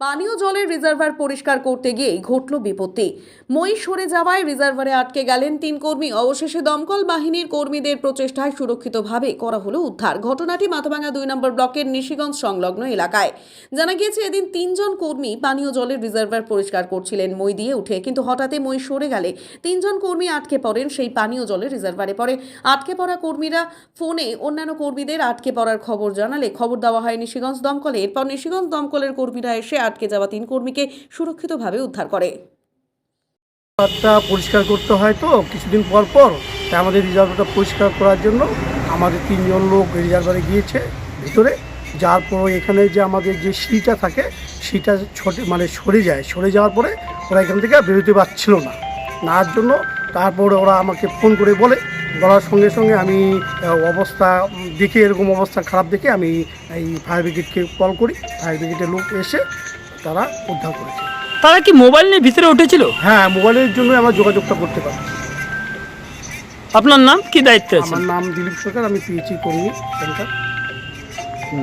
পানীয় জলের রিজার্ভার পরিষ্কার করতে গিয়েই ঘটল বিপত্তি। মই সরে যাওয়ায় রিজার্ভারে আটকে গেলেন তিন কর্মী। অবশেষে দমকল বাহিনীর কর্মীদের প্রচেষ্টায় সুরক্ষিতভাবে করা হলো উদ্ধার। ঘটনাটি মাথাভাঙা দুই নম্বর ব্লকের নিশিগঞ্জ সংলগ্ন এলাকায়। জানা গিয়েছে, এদিন তিনজন কর্মী পানীয় জলের রিজার্ভার পরিষ্কার করছিলেন মই দিয়ে উঠে। কিন্তু হঠাৎই মই সরে গেলে তিনজন কর্মী আটকে পড়েন, সেই পানীয় জলের রিজার্ভারে পরে আটকে পড়া কর্মীরা ফোনে অন্যান্য কর্মীদের আটকে পড়ার খবর জানালে খবর দেওয়া হয় নিশিগঞ্জ দমকলে। এরপর নিশিগঞ্জ দমকলের কর্মীরা এসে আটকে যাওয়া তিন কর্মীকে সুরক্ষিতভাবে উদ্ধার করে। পরিষ্কার করতে হয় তো, কিছুদিন পর পর। তাই আমাদের রিজার্ভারটা পরিষ্কার করার জন্য আমাদের তিনজন লোক রিজার্ভারে গিয়েছে ভিতরে। যার পর এখানে যে আমাদের যে সিটা থাকে সিটা ছোটে মানে সরে যায়। সরে যাওয়ার পরে ওরা এখান থেকে বেরোতে পারছিল না। নার জন্য তারপরে ওরা আমাকে ফোন করে বলে, বলার সঙ্গে সঙ্গে আমি অবস্থা দেখে, এরকম অবস্থা খারাপ দেখে আমি এই ফায়ার ব্রিগেডকে কল করি। ফায়ার ব্রিগেডের লোক এসে তারা উদ্ধার করেছে। তারা কি মোবাইল নিয়ে ভিতরে উঠেছিল? হ্যাঁ মোবাইলের জন্য আমরা যোগাযোগটা করতে পারছি আপনার নাম কি দায়িত্বে আছে? আমার নাম দিলীপ সরকার আমি পিএইচি কর্মী সেন্টার। আপনি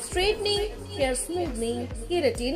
hair straightening hair smoothening keratin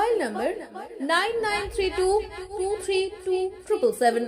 mobile number nine nine three two two three two triple seven